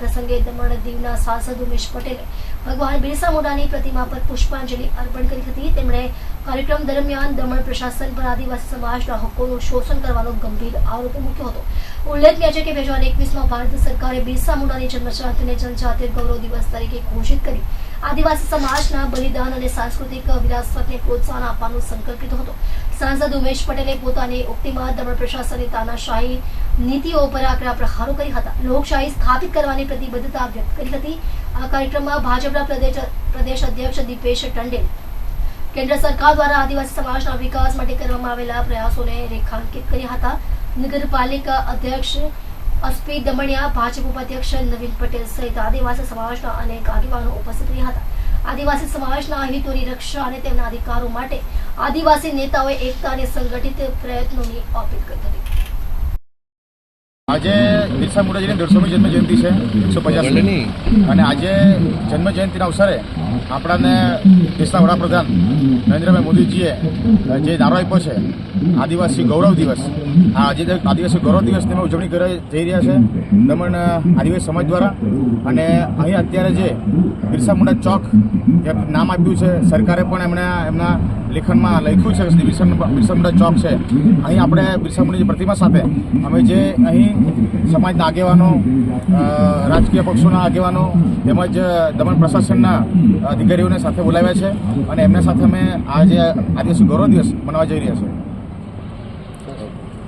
પ્રસંગે દમણ દીવના સાંસદ ઉમેશ પટેલે ભગવાન બિરસા મુંડાની પ્રતિમા પર પુષ્પાંજલિ અર્પણ કરી હતી. તેમણે કાર્યક્રમ દરમિયાન દમણ પ્રશાસન પર આદિવાસી સમાજના હકોનું શોષણ કરવાનો ગંભીર આરોપ મૂક્યો હતો. ઉલ્લેખનીય છે કે બે હજાર એકવીસમાં ભારત સરકારે બિરસા મુંડાની જન્મજયંતિને જનજાતીય ગૌરવ દિવસ તરીકે ઘોષિત કરી આદિવાસી સમાજના બલિદાન અને સાંસ્કૃતિક વિરાસતને પ્રોત્સાહન આપવાનો સંકલ્પ લીધો હતો. સાંસદ ઉમેશ પટેલે પોતાની ઉક્તિમાં દમણ પ્રશાસનની તાનાશાહી નીતિઓ પર આકરા પ્રહારો કરી હતા. લોકશાહી સ્થાપિત કરવાની પ્રતિબદ્ધતા વ્યક્ત કરી હતી. આ કાર્યક્રમમાં ભાજપના પ્રદેશ પ્રદેશ અધ્યક્ષ દીપેશ ટંડેલ કેન્દ્ર સરકાર દ્વારા આદિવાસી સમાજના વિકાસ માટે કરવામાં આવેલા પ્રયાસોને રેખાંકિત કર્યા હતા. નગરપાલિકા અધ્યક્ષ અસ્પી દમણિયા, ભાજપ ઉપાધ્યક્ષ નવીન પટેલ સહિત આદિવાસી સમાજના અનેક આગેવાનો ઉપસ્થિત રહ્યા હતા. આદિવાસી સમાજના હિતોની રક્ષા અને તેમના અધિકારો માટે આદિવાસી નેતાઓએ એકતા અને સંગઠિત પ્રયત્નોની અપીલ કરી હતી. આજે બિરસા મુંડાજીની દોઢસોમી જન્મ જયંતિ છે એકસો પચાસ અને આજે જન્મ જયંતિના અવસરે આપણાને દેશના વડાપ્રધાન નરેન્દ્રભાઈ મોદીજીએ જે નારો આપ્યો છે આદિવાસી ગૌરવ દિવસ આ આજે આદિવાસી ગૌરવ દિવસની અમે ઉજવણી કરી જઈ રહ્યા છે દમણ આદિવાસી સમાજ દ્વારા. અને અહીં અત્યારે જે બિરસા મુંડા ચોક નામ આપ્યું છે સરકારે પણ એમણે એમના લેખનમાં લખ્યું છે બિરસા બિરસા ચોક છે. અહીં આપણે બિરસા પ્રતિમા સાથે અમે જે અહીં સમાજના આગેવાનો રાજકીય પક્ષોના આગેવાનો તેમજ દમણ પ્રશાસનના અધિકારીઓને સાથે બોલાવ્યા છે અને એમના સાથે અમે આ જે આદિવાસી ગૌરવ દિવસ મનાવવા જઈ રહ્યા છીએ.